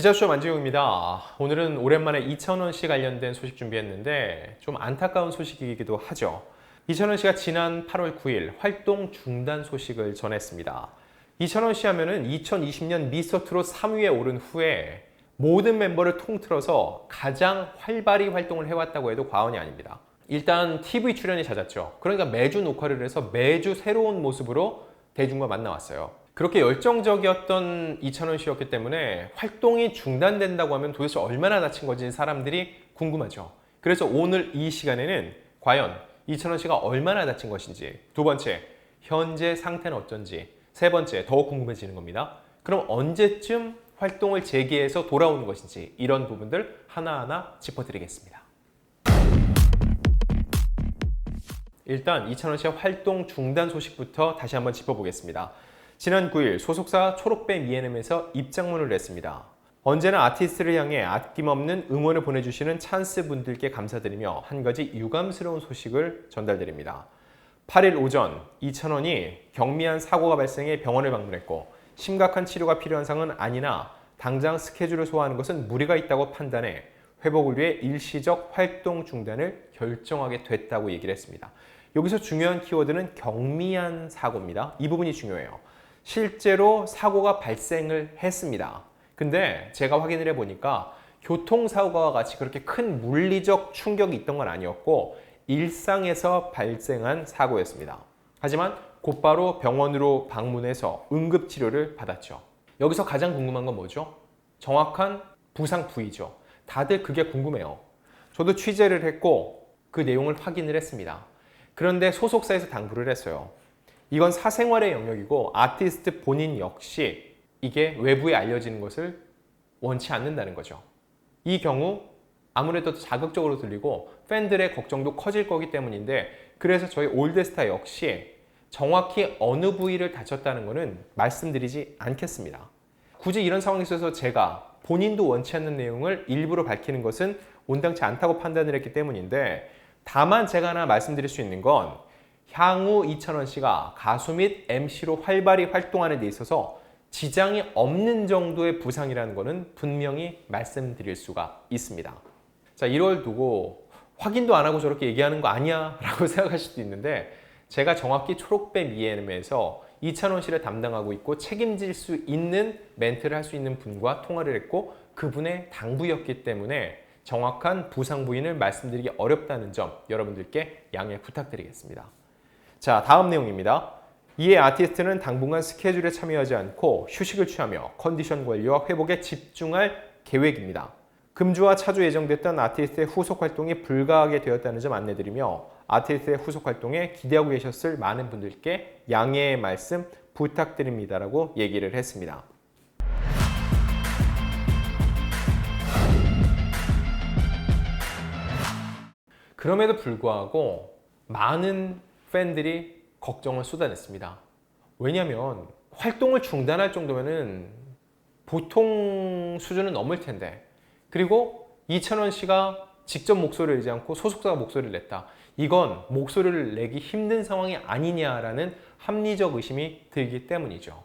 기자쇼 만지용입니다. 오늘은 오랜만에 이천원 씨 관련된 소식 준비했는데 좀 안타까운 소식이기도 하죠. 이천원 씨가 지난 8월 9일 활동 중단 소식을 전했습니다. 이천원 씨 하면은 2020년 미스터트롯 3위에 오른 후에 모든 멤버를 통틀어서 가장 활발히 활동을 해왔다고 해도 과언이 아닙니다. 일단 TV 출연이 잦았죠. 그러니까 매주 녹화를 해서 매주 새로운 모습으로 대중과 만나왔어요. 그렇게 열정적이었던 이찬원 씨였기 때문에 활동이 중단된다고 하면 도대체 얼마나 다친 건지 사람들이 궁금하죠. 그래서 오늘 이 시간에는 과연 이찬원 씨가 얼마나 다친 것인지, 두 번째, 현재 상태는 어쩐지, 세 번째, 더 궁금해지는 겁니다. 그럼 언제쯤 활동을 재개해서 돌아오는 것인지 이런 부분들 하나하나 짚어드리겠습니다. 일단 이찬원 씨의 활동 중단 소식부터 다시 한번 짚어보겠습니다. 지난 9일 소속사 초록뱀 E&M에서 입장문을 냈습니다. 언제나 아티스트를 향해 아낌없는 응원을 보내주시는 찬스 분들께 감사드리며 한 가지 유감스러운 소식을 전달드립니다. 8일 오전 이찬원이 경미한 사고가 발생해 병원을 방문했고 심각한 치료가 필요한 상은 아니나 당장 스케줄을 소화하는 것은 무리가 있다고 판단해 회복을 위해 일시적 활동 중단을 결정하게 됐다고 얘기를 했습니다. 여기서 중요한 키워드는 경미한 사고입니다. 이 부분이 중요해요. 실제로 사고가 발생을 했습니다. 근데 제가 확인을 해보니까 교통사고와 같이 그렇게 큰 물리적 충격이 있던 건 아니었고 일상에서 발생한 사고였습니다. 하지만 곧바로 병원으로 방문해서 응급치료를 받았죠. 여기서 가장 궁금한 건 뭐죠? 정확한 부상 부위죠. 다들 그게 궁금해요. 저도 취재를 했고 그 내용을 확인을 했습니다. 그런데 소속사에서 당부를 했어요. 이건 사생활의 영역이고 아티스트 본인 역시 이게 외부에 알려지는 것을 원치 않는다는 거죠. 이 경우 아무래도 자극적으로 들리고 팬들의 걱정도 커질 거기 때문인데 그래서 저희 올드스타 역시 정확히 어느 부위를 다쳤다는 것은 말씀드리지 않겠습니다. 굳이 이런 상황에 있어서 제가 본인도 원치 않는 내용을 일부러 밝히는 것은 온당치 않다고 판단을 했기 때문인데 다만 제가 하나 말씀드릴 수 있는 건 향후 이찬원 씨가 가수 및 MC로 활발히 활동하는 데 있어서 지장이 없는 정도의 부상이라는 것은 분명히 말씀드릴 수가 있습니다. 자, 1월 두고 확인도 안 하고 저렇게 얘기하는 거 아니야? 라고 생각하실 수도 있는데 제가 정확히 초록뱀 ENM에서 이찬원 씨를 담당하고 있고 책임질 수 있는 멘트를 할 수 있는 분과 통화를 했고 그분의 당부였기 때문에 정확한 부상 부인을 말씀드리기 어렵다는 점 여러분들께 양해 부탁드리겠습니다. 자, 다음 내용입니다. 이에 아티스트는 당분간 스케줄에 참여하지 않고 휴식을 취하며 컨디션 관리와 회복에 집중할 계획입니다. 금주와 차주 예정됐던 아티스트의 후속 활동이 불가하게 되었다는 점 안내드리며 아티스트의 후속 활동에 기대하고 계셨을 많은 분들께 양해의 말씀 부탁드립니다라고 얘기를 했습니다. 그럼에도 불구하고 많은 팬들이 걱정을 쏟아냈습니다. 왜냐하면 활동을 중단할 정도면은 보통 수준은 넘을 텐데 그리고 이찬원 씨가 직접 목소리를 내지 않고 소속사가 목소리를 냈다. 이건 목소리를 내기 힘든 상황이 아니냐라는 합리적 의심이 들기 때문이죠.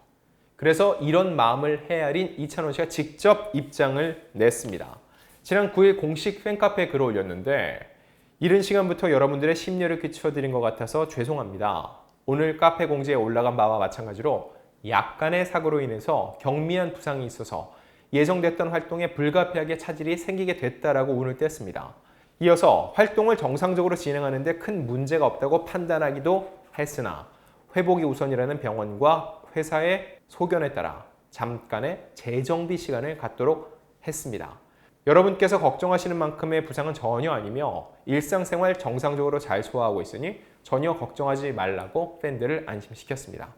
그래서 이런 마음을 헤아린 이찬원 씨가 직접 입장을 냈습니다. 지난 9일 공식 팬카페에 글을 올렸는데 이른 시간부터 여러분들의 심려를 끼쳐드린 것 같아서 죄송합니다. 오늘 카페 공지에 올라간 바와 마찬가지로 약간의 사고로 인해서 경미한 부상이 있어서 예정됐던 활동에 불가피하게 차질이 생기게 됐다라고 운을 뗐습니다. 이어서 활동을 정상적으로 진행하는데 큰 문제가 없다고 판단하기도 했으나 회복이 우선이라는 병원과 회사의 소견에 따라 잠깐의 재정비 시간을 갖도록 했습니다. 여러분께서 걱정하시는 만큼의 부상은 전혀 아니며 일상생활 정상적으로 잘 소화하고 있으니 전혀 걱정하지 말라고 팬들을 안심시켰습니다.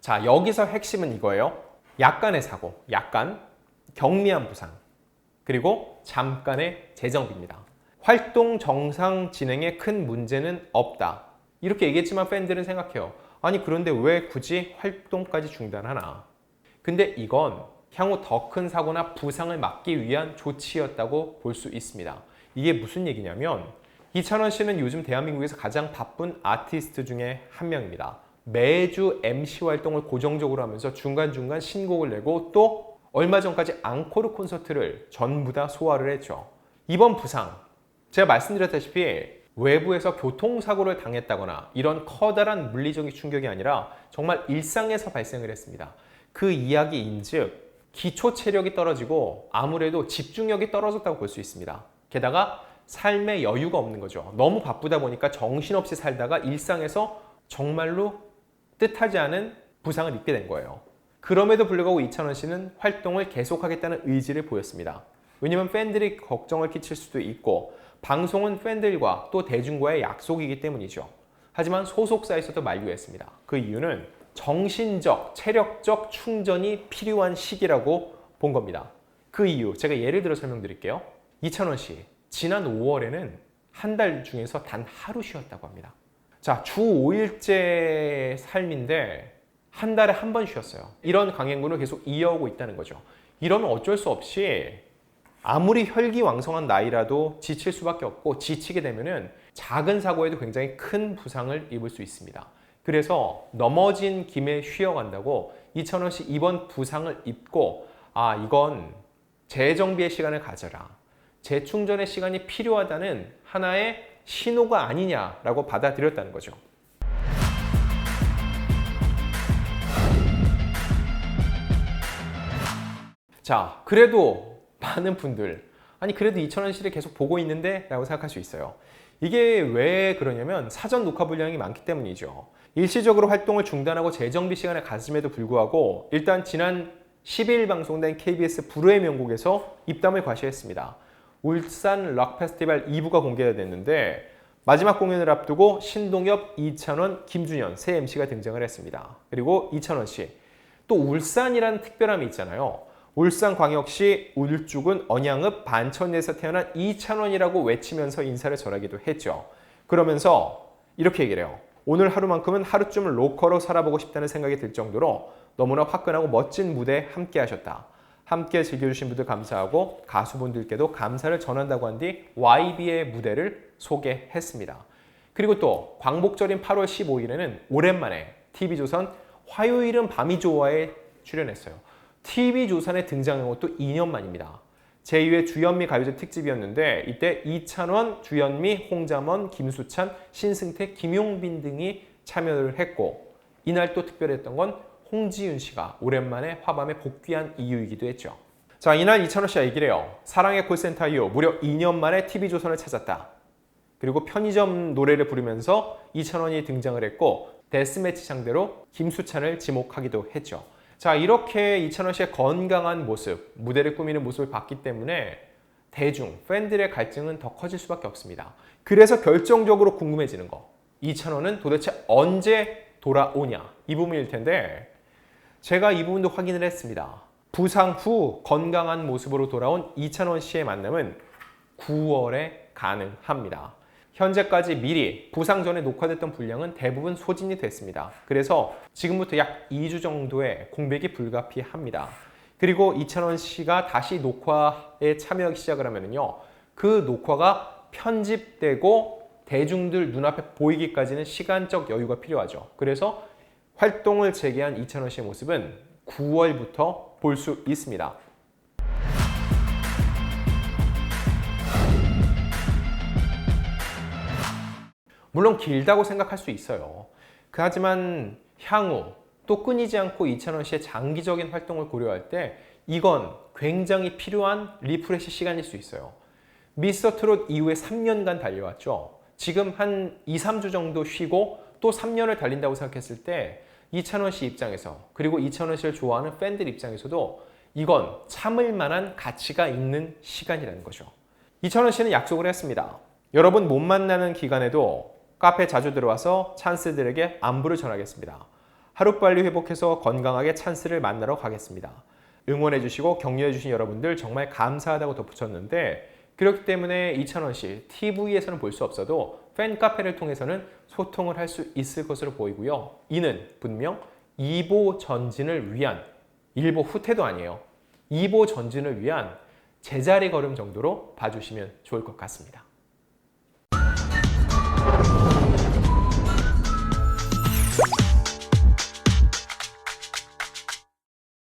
자, 여기서 핵심은 이거예요. 약간의 사고, 약간 경미한 부상, 그리고 잠깐의 재정비입니다. 활동 정상 진행에 큰 문제는 없다. 이렇게 얘기했지만 팬들은 생각해요. 아니, 그런데 왜 굳이 활동까지 중단하나? 근데 이건 향후 더 큰 사고나 부상을 막기 위한 조치였다고 볼 수 있습니다. 이게 무슨 얘기냐면 이찬원 씨는 요즘 대한민국에서 가장 바쁜 아티스트 중에 한 명입니다. 매주 MC 활동을 고정적으로 하면서 중간중간 신곡을 내고 또 얼마 전까지 앙코르 콘서트를 전부 다 소화를 했죠. 이번 부상, 제가 말씀드렸다시피 외부에서 교통사고를 당했다거나 이런 커다란 물리적인 충격이 아니라 정말 일상에서 발생을 했습니다. 그 이야기인즉 기초 체력이 떨어지고 아무래도 집중력이 떨어졌다고 볼 수 있습니다. 게다가 삶의 여유가 없는 거죠. 너무 바쁘다 보니까 정신없이 살다가 일상에서 정말로 뜻하지 않은 부상을 입게 된 거예요. 그럼에도 불구하고 이찬원 씨는 활동을 계속하겠다는 의지를 보였습니다. 왜냐면 팬들이 걱정을 끼칠 수도 있고 방송은 팬들과 또 대중과의 약속이기 때문이죠. 하지만 소속사에서도 만류했습니다. 그 이유는 정신적, 체력적 충전이 필요한 시기라고 본 겁니다. 그 이유 제가 예를 들어 설명드릴게요. 이찬원 씨 지난 5월에는 한 달 중에서 단 하루 쉬었다고 합니다. 자, 주 5일째 삶인데 한 달에 한 번 쉬었어요. 이런 강행군을 계속 이어오고 있다는 거죠. 이러면 어쩔 수 없이 아무리 혈기왕성한 나이라도 지칠 수밖에 없고 지치게 되면은 작은 사고에도 굉장히 큰 부상을 입을 수 있습니다. 그래서 넘어진 김에 쉬어간다고 이천원 씨 이번 부상을 입고 아 이건 재정비의 시간을 가져라. 재충전의 시간이 필요하다는 하나의 신호가 아니냐라고 받아들였다는 거죠. 자, 그래도 많은 분들, 아니, 그래도 이천원 씨를 계속 보고 있는데? 라고 생각할 수 있어요. 이게 왜 그러냐면 사전 녹화 분량이 많기 때문이죠. 일시적으로 활동을 중단하고 재정비 시간을 가짐에도 불구하고 일단 지난 12일 방송된 KBS 불후의 명곡에서 입담을 과시했습니다. 울산 락 페스티벌 2부가 공개가 됐는데 마지막 공연을 앞두고 신동엽, 이찬원, 김준현 세 MC가 등장을 했습니다. 그리고 이찬원 씨. 또 울산이라는 특별함이 있잖아요. 울산광역시 울주군 언양읍 반천리에서 태어난 이찬원이라고 외치면서 인사를 전하기도 했죠. 그러면서 이렇게 얘기를 해요. 오늘 하루만큼은 하루쯤을 로커로 살아보고 싶다는 생각이 들 정도로 너무나 화끈하고 멋진 무대 함께 하셨다. 함께 즐겨주신 분들 감사하고 가수분들께도 감사를 전한다고 한 뒤 YB의 무대를 소개했습니다. 그리고 또 광복절인 8월 15일에는 오랜만에 TV조선 화요일은 밤이 좋아에 출연했어요. TV조선에 등장한 것도 2년 만입니다. 제2회 주현미 가요제 특집이었는데 이때 이찬원, 주현미, 홍자먼, 김수찬, 신승태, 김용빈 등이 참여를 했고 이날 또 특별했던 건 홍지윤 씨가 오랜만에 화밤에 복귀한 이유이기도 했죠. 자, 이날 이찬원 씨가 얘기를 해요. 사랑의 콜센터 이후 무려 2년 만에 TV조선을 찾았다. 그리고 편의점 노래를 부르면서 이찬원이 등장을 했고 데스매치 상대로 김수찬을 지목하기도 했죠. 자, 이렇게 이찬원 씨의 건강한 모습, 무대를 꾸미는 모습을 봤기 때문에 대중, 팬들의 갈증은 더 커질 수밖에 없습니다. 그래서 결정적으로 궁금해지는 거. 이찬원은 도대체 언제 돌아오냐? 이 부분일 텐데 제가 이 부분도 확인을 했습니다. 부상 후 건강한 모습으로 돌아온 이찬원 씨의 만남은 9월에 가능합니다. 현재까지 미리 부상 전에 녹화됐던 분량은 대부분 소진이 됐습니다. 그래서 지금부터 약 2주 정도의 공백이 불가피합니다. 그리고 이찬원 씨가 다시 녹화에 참여하기 시작을 하면요. 그 녹화가 편집되고 대중들 눈앞에 보이기까지는 시간적 여유가 필요하죠. 그래서 활동을 재개한 이찬원 씨의 모습은 9월부터 볼 수 있습니다. 물론 길다고 생각할 수 있어요. 그 하지만 향후 또 끊이지 않고 이찬원 씨의 장기적인 활동을 고려할 때 이건 굉장히 필요한 리프레시 시간일 수 있어요. 미스터 트롯 이후에 3년간 달려왔죠. 지금 한 2, 3주 정도 쉬고 또 3년을 달린다고 생각했을 때 이찬원 씨 입장에서 그리고 이찬원 씨를 좋아하는 팬들 입장에서도 이건 참을 만한 가치가 있는 시간이라는 거죠. 이찬원 씨는 약속을 했습니다. 여러분 못 만나는 기간에도 카페 자주 들어와서 찬스들에게 안부를 전하겠습니다. 하루빨리 회복해서 건강하게 찬스를 만나러 가겠습니다. 응원해주시고 격려해주신 여러분들 정말 감사하다고 덧붙였는데 그렇기 때문에 이찬원 씨 TV에서는 볼 수 없어도 팬 카페를 통해서는 소통을 할 수 있을 것으로 보이고요. 이는 분명 2보 전진을 위한 1보 후퇴도 아니에요. 2보 전진을 위한 제자리 걸음 정도로 봐주시면 좋을 것 같습니다.